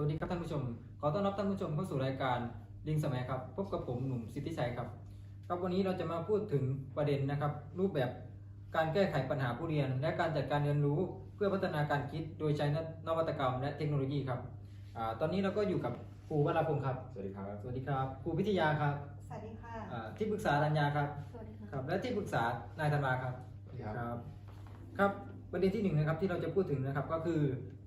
สวัสดีครับท่านผู้ชม ขอต้อนรับท่านผู้ชมเข้าสู่รายการลิงสมัยครับพบกับผมหนุ่มสิทธิชัยครับครับวันนี้เราจะมาพูดถึงประเด็นนะครับ รูปแบบการแก้ไขปัญหาผู้เรียน และการจัดการเรียนรู้เพื่อพัฒนาการคิดโดยใช้นวัตกรรม และเทคโนโลยีครับอาตอนนี้เราก็อยู่กับครูวราพงศ์ครับ สวัสดีครับ สวัสดีครับครูพิทยาครับสวัสดีค่ะอ่าที่ปรึกษาธัญญาครับสวัสดีค่ะครับและที่ปรึกษานายธันวาครับสวัสดีครับ ครับครับประเด็นที่หนึ่งนะครับที่เราจะพูดถึงนะครับก็คือ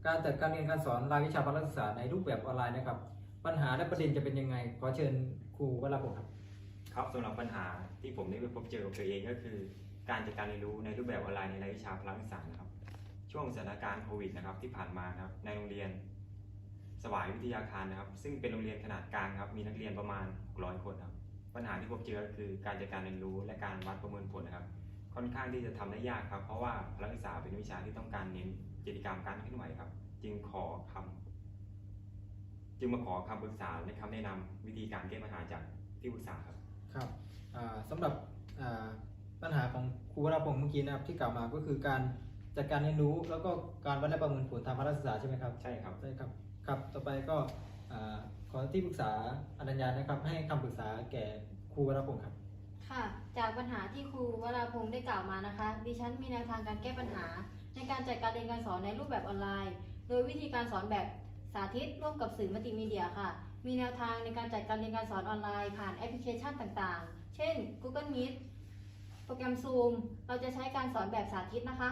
การจัดการเรียนการสอนรายวิชาพละศึกษาในรูปแบบออนไลน์นะครับ ปัญหาและประเด็นจะเป็นยังไง ขอเชิญครูวราพงศ์ครับ ครับสำหรับปัญหาที่ผมได้ไปพบเจอกับตัวเองก็คือ การจัดการเรียนรู้ในรูปแบบออนไลน์ในรายวิชาพละศึกษานะครับ ช่วงสถานการณ์โควิดนะครับที่ผ่านมานะครับในโรงเรียน สวายวิทยาคารนะครับ ซึ่งเป็นโรงเรียนขนาดกลางครับมีนักเรียนประมาณ 600 คนครับปัญหาที่พบเจอคือการจัดการเรียนรู้และการวัดประเมินผลนะครับ ค่อนข้างที่จะทำได้ยากครับ เพราะว่าพละศึกษาเป็นวิชาที่ต้องการเน้น กิจกรรมการเคลื่อนไหวครับ จึงขอคำจึงมาขอคำปรึกษาและคำแนะนำวิธีการแก้ปัญหาจากที่ปรึกษาครับครับอ่าสำหรับอ่าปัญหาของครูวราพงศ์เมื่อกี้นะครับที่กล่าวมาก็คือการจัดการเรียนรู้แล้วก็การวัดและประเมินผลทางพละศึกษาใช่ไหมครับใช่ครับใช่ครับครับ ต่อไปก็อ่าขอที่ปรึกษาอนัญญานะครับ ให้คำปรึกษาแก่ครูวราพงศ์ครับ ค่ะ จากปัญหาที่ครูวราพงศ์ได้กล่าวมานะคะ ดิฉันมีแนวทางการแก้ปัญหา ในการจัดการเรียนการสอนในรูปแบบออนไลน์ โดยวิธีการสอนแบบสาธิตร่วมกับสื่อมัลติมีเดียค่ะ มีแนวทางในการจัดการเรียนการสอนออนไลน์ผ่านแอปพลิเคชันต่างๆ เช่น Google Meet โปรแกรม Zoom เราจะใช้การสอนแบบสาธิตนะคะ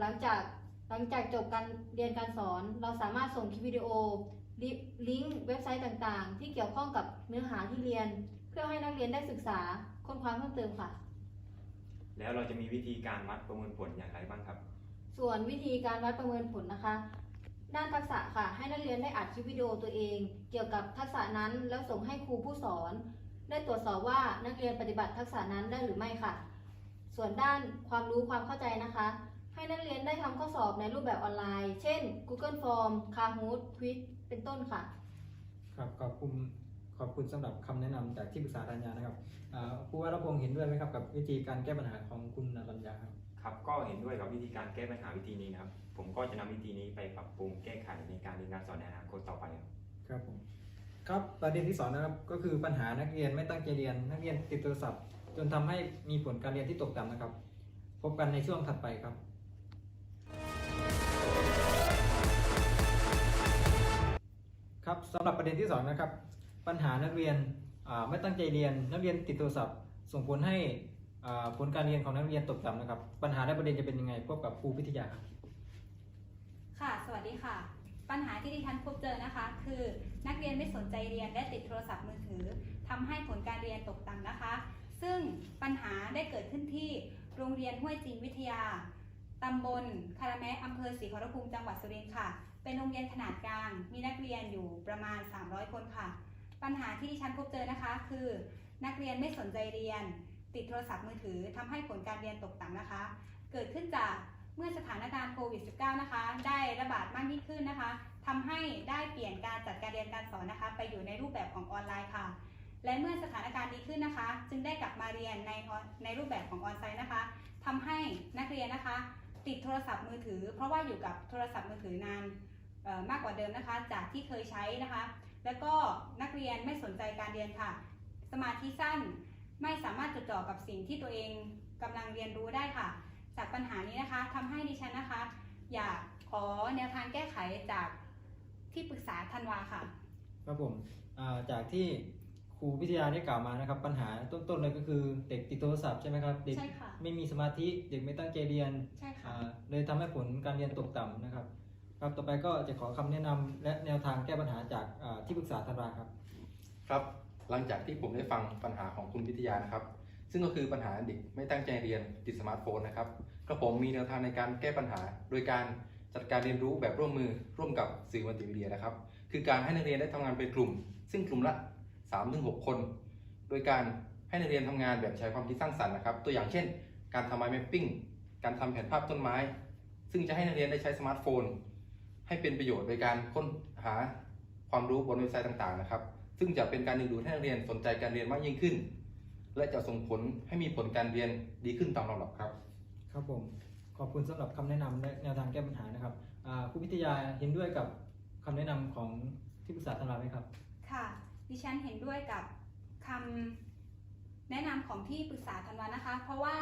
หลังจากหลังจากจบการเรียนการสอน เราสามารถส่งคลิปวิดีโอ ลิงก์เว็บไซต์ต่างๆ ที่เกี่ยวข้องกับเนื้อหาที่เรียน เพื่อให้นักเรียนได้ศึกษาค้นคว้าเพิ่มเติมค่ะ แล้วเราจะมีวิธีการวัดประเมินผลอย่างไรบ้างครับ ส่วนวิธีการวัดประเมินผลนะคะ ด้านทักษะค่ะ ให้นักเรียนได้อัดคลิปวิดีโอตัวเอง เกี่ยวกับทักษะนั้นแล้วส่งให้ครูผู้สอน ได้ตรวจสอบว่านักเรียนปฏิบัติทักษะนั้นได้หรือไม่ค่ะ ส่วนด้านความรู้ความเข้าใจนะคะ ให้นักเรียนได้ทำข้อสอบในรูปแบบออนไลน์ เช่น Google Form Kahoot Quiz เป็นต้นค่ะ ครับขอบคุณขอบคุณสำหรับคำแนะนำจากที่ปรึกษาธัญญานะครับอ่าครูวรพงศ์เห็นด้วยไหมครับกับวิธีการแก้ปัญหาของคุณอรัญญาครับครับก็เห็น ด้วยกับวิธีการแก้ปัญหาวิธีนี้นะครับ ผมก็จะนำวิธีนี้ไปปรับปรุงแก้ไขในการเรียนการสอนในอนาคตต่อไปครับครับผมครับประเด็นที่สองนะครับก็คือปัญหานักเรียนไม่ตั้งใจเรียน นักเรียนติดโทรศัพท์ จนทำให้มีผลการเรียนที่ตกต่ำนะครับ พบกันในช่วงถัดไปครับครับสำหรับประเด็นที่สองนะครับปัญหานักเรียนไม่ตั้งใจเรียน นักเรียนติดโทรศัพท์ ส่งผลให้ ผลการเรียนของนักเรียนตกต่ำนะครับ ปัญหาและประเด็นจะเป็นยังไงพบกับครูพิทยาครับค่ะ สวัสดีค่ะ ปัญหาที่ดิฉันพบเจอนะคะ คือนักเรียนไม่สนใจเรียนและติดโทรศัพท์มือถือทำให้ผลการเรียนตกต่ำนะคะ ซึ่งปัญหาได้เกิดขึ้นที่โรงเรียนห้วยจีนวิทยาตำบลคาราแมะอำเภอศรีขอรภูมิจังหวัดสุรินทร์ค่ะ เป็นโรงเรียนขนาดกลาง มีนักเรียนอยู่ประมาณ 300 คนค่ะ ปัญหาที่ดิฉันพบเจอนะคะ คือ นักเรียนไม่สนใจเรียน ติดโทรศัพท์มือถือทำให้ผลการเรียนตกต่ำนะคะ เกิดขึ้นจากเมื่อสถานการณ์โควิด -19 นะคะ ได้ระบาดมากยิ่งขึ้นนะคะทำให้ได้เปลี่ยนการจัดการเรียนการสอนนะคะ ไปอยู่ในรูปแบบของออนไลน์ค่ะ และเมื่อสถานการณ์ดีขึ้นนะคะ จึงได้กลับมาเรียนในในรูปแบบของออนไลน์นะคะทำให้นักเรียนนะคะ ติดโทรศัพท์มือถือ เพราะว่าอยู่กับโทรศัพท์มือถือนานมากกว่าเดิมนะคะ จากที่เคยใช้นะคะ แล้วก็นักเรียนไม่สนใจการเรียนค่ะ สมาธิสั้น ไม่สามารถจดจ่อกับสิ่งที่ตัวเองกำลังเรียนรู้ได้ค่ะ จากปัญหานี้นะคะทำให้ดิฉันนะคะ อยากขอแนวทางแก้ไขจากที่ปรึกษาธันวาค่ะครับผมอ่าจากที่ครูพิทยาได้กล่าวมานะครับ ปัญหาต้นๆเลยก็คือเด็กติดโทรศัพท์ใช่ไหมครับเด็กใช่ค่ะไม่มีสมาธิเด็กไม่ตั้งใจเรียนใช่ค่ะอ่าเลยทำให้ผลการเรียนตกต่ำนะครับ ครับต่อไปก็จะขอคำแนะนำและแนวทางแก้ปัญหาจากอ่าที่ปรึกษาธันวาครับ ครับ หลังจากที่ผมได้ฟังปัญหาของคุณวิทยานะครับ ซึ่งก็คือปัญหาเด็กไม่ตั้งใจเรียนติดสมาร์ทโฟนนะครับกระผมมีแนวทางในการแก้ปัญหา โดยการจัดการเรียนรู้แบบร่วมมือร่วมกับสื่อมัลติมีเดียนะครับ คือการให้นักเรียนได้ทำงานเป็นกลุ่ม ซึ่งกลุ่มละ3-6คน โดยการให้นักเรียนทำงานแบบใช้ความคิดสร้างสรรค์นะครับ ตัวอย่างเช่น การทำไม้แมปปิ้งการทำแผนภาพต้นไม้ ซึ่งจะให้นักเรียนได้ใช้สมาร์ทโฟน ให้เป็นประโยชน์โดยการค้นหาความรู้บนเว็บไซต์ต่างๆนะครับ ซึ่งจะเป็นการดึงดูดให้นักเรียนสนใจการเรียนมากยิ่งขึ้น และจะส่งผลให้มีผลการเรียนดีขึ้นตามลำดับครับ ครับผม ขอบคุณสำหรับคำแนะนำและแนวทางแก้ปัญหานะครับอ่าครูพิทยาเห็นด้วยกับคำแนะนำของที่ปรึกษาธันวาไหมครับ ค่ะ ดิฉันเห็นด้วยกับคำแนะนำของที่ปรึกษาธันวานะคะ เพราะว่า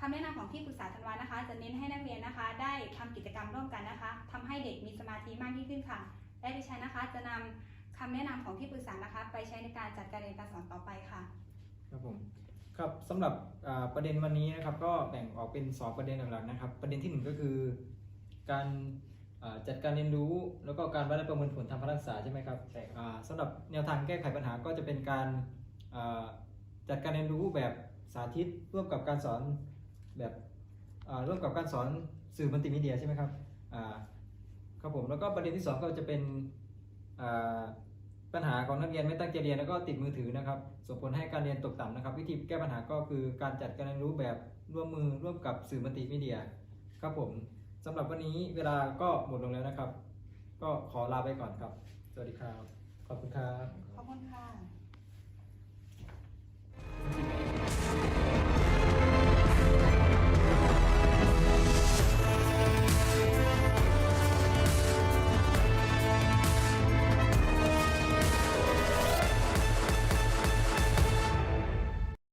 คำแนะนำของที่ปรึกษาธันวานะคะ จะเน้นให้นักเรียนนะคะ ได้ทำกิจกรรมร่วมกันนะคะทำให้เด็กมีสมาธิมากยิ่งขึ้นค่ะ และดิฉันนะคะจะนำ คำแนะนำของที่ปรึกษานะคะ ไปใช้ในการจัดการเรียนการสอนต่อไปค่ะ ครับผมครับสำหรับอ่าประเด็นวันนี้นะครับ ก็แบ่งออกเป็น 2 ประเด็นหลักๆนะครับ ประเด็นที่หนึ่งก็คือ การอ่าจัดการเรียนรู้แล้วก็การวัดและประเมินผลทางการศึกษาใช่ไหมครับแต่อ่าสำหรับแนวทางแก้ไขปัญหาก็จะเป็นการอ่าจัดการเรียนรู้แบบสาธิตร่วมกับการสอนแบบอ่าร่วมกับการสอนสื่อมัลติมีเดียใช่ไหมครับอ่าครับผมแล้วก็ประเด็นที่สองก็จะเป็นอ่า ปัญหาของนักเรียนไม่ตั้งใจเรียนแล้วก็ติดมือถือนะครับ ส่งผลให้การเรียนตกต่ำนะครับ วิธีแก้ปัญหาก็คือการจัดการเรียนรู้แบบร่วมมือร่วมกับสื่อมัลติมีเดียครับผมสำหรับวันนี้เวลาก็หมดลงแล้วนะครับ ก็ขอลาไปก่อนครับ สวัสดีครับ ขอบคุณครับ ขอบคุณค่ะ